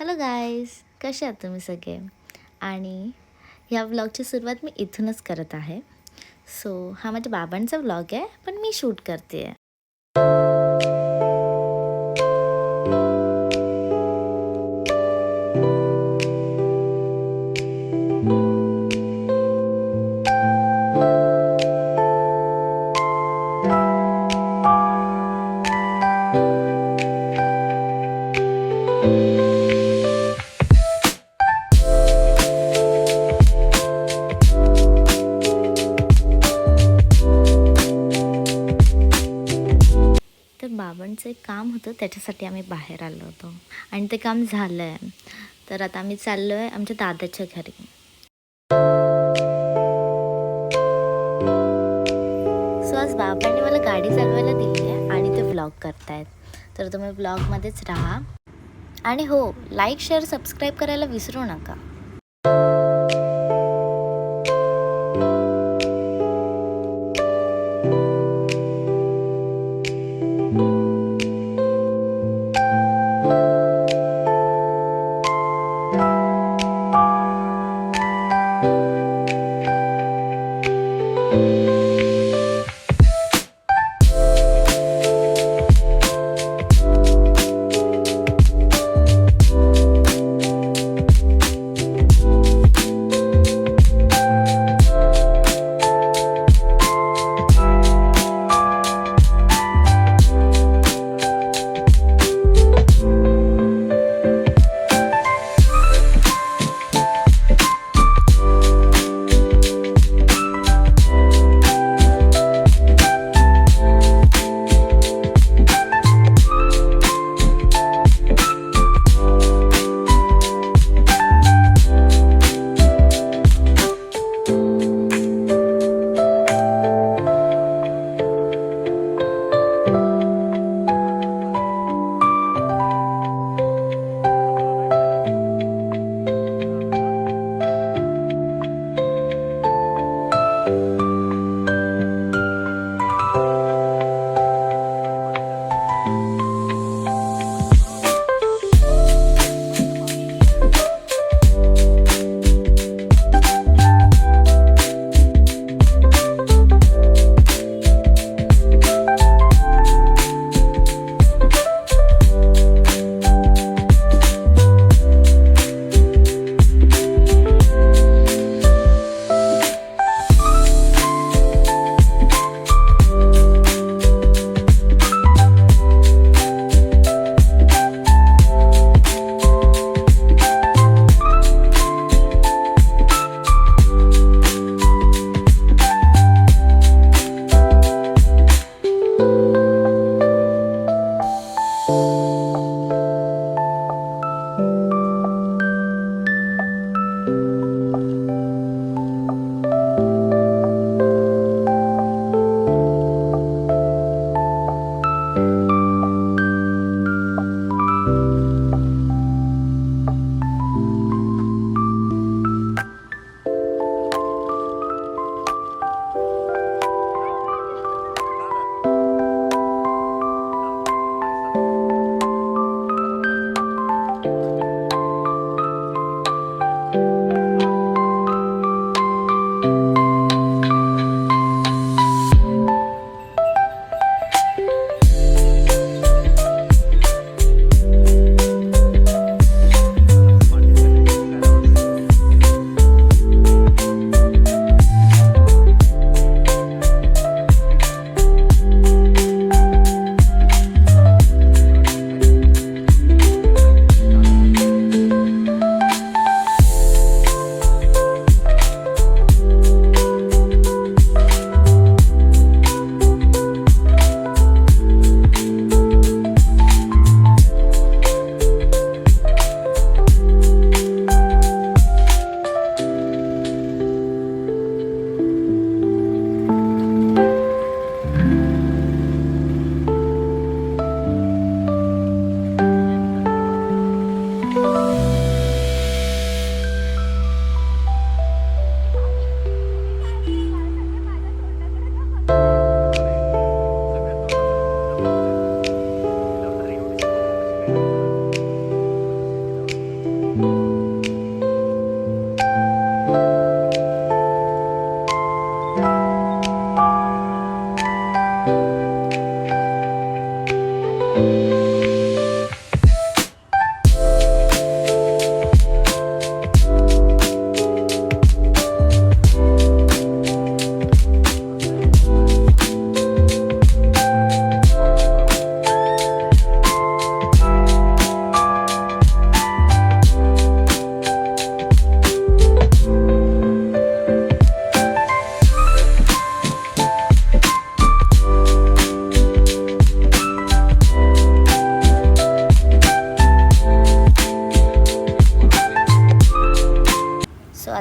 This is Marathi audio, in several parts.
हॅलो गाईज कसे आहात तुम्ही सगळे? आणि ह्या व्लॉगची सुरुवात मी इथूनच करत आहे. सो हा माझ्या बाबांचा व्लॉग आहे पण मी शूट करते आहे बाबांचं एक काम होतं त्याच्यासाठी आम्ही बाहेर आलो होतो. आणि ते काम झालं आहे तर आता आम्ही चाललो आहे आमच्या दादाच्या घरी. सो आज बाबांनी मला गाडी चालवायला दिली आहे आणि ते ब्लॉग करतायत. तर तुम्ही ब्लॉगमध्येच राहा. आणि हो लाईक शेअर सबस्क्राईब करायला विसरू नका.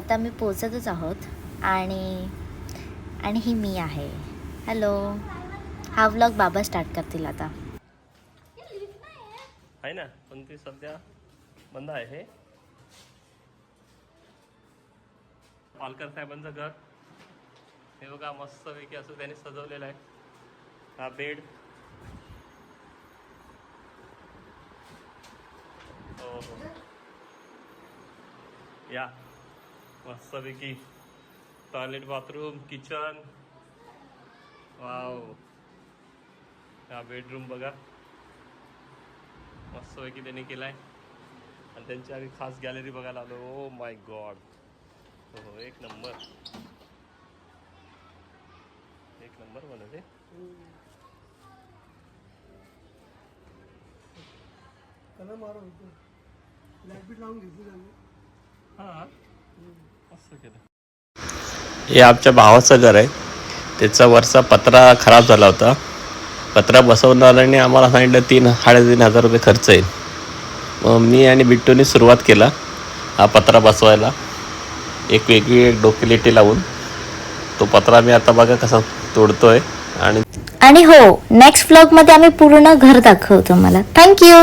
आता मी पोचतच आहोत. आणि आणि ही मी आहे. हॅलो हा व्लॉग बाबा स्टार्ट करतील आता. आहे ना पण ती सध्या बंद आहे हे. पालकर साहेबांचं घर. हे बघा मस्तपैकी असं त्यांनी सजवलेलं आहे. हा बेड. हो हो. या. मस्तपैकी टॉयलेट बाथरूम किचन वाव हा बेडरूम बघा. मस्तपैकी त्यांनी केलाय. आणि त्यांची आम्ही खास गॅलरी बघायला आलो. ओ माय गॉड हो एक नंबर एक नंबर कलर मारत होतो. लाइट बीट लावून घेतली हां. केलं हे आमच्या भावाचं घर आहे. त्याचा वरचा पत्रा खराब झाला होता. पत्रा बसवणाऱ्याने आम्हाला सांगितलं तीन साडेतीन हजार रुपये खर्च येईल. मग मी आणि बिट्टूने सुरुवात केला हा पत्रा बसवायला. एक वेगळी एक डोकेलिटी लावून. तो पत्रा मी आता बघा कसा तोडतोय आणि आणि हो नेक्स्ट व्लॉगमध्ये आम्ही पूर्ण घर दाखवतो मला थँक्यू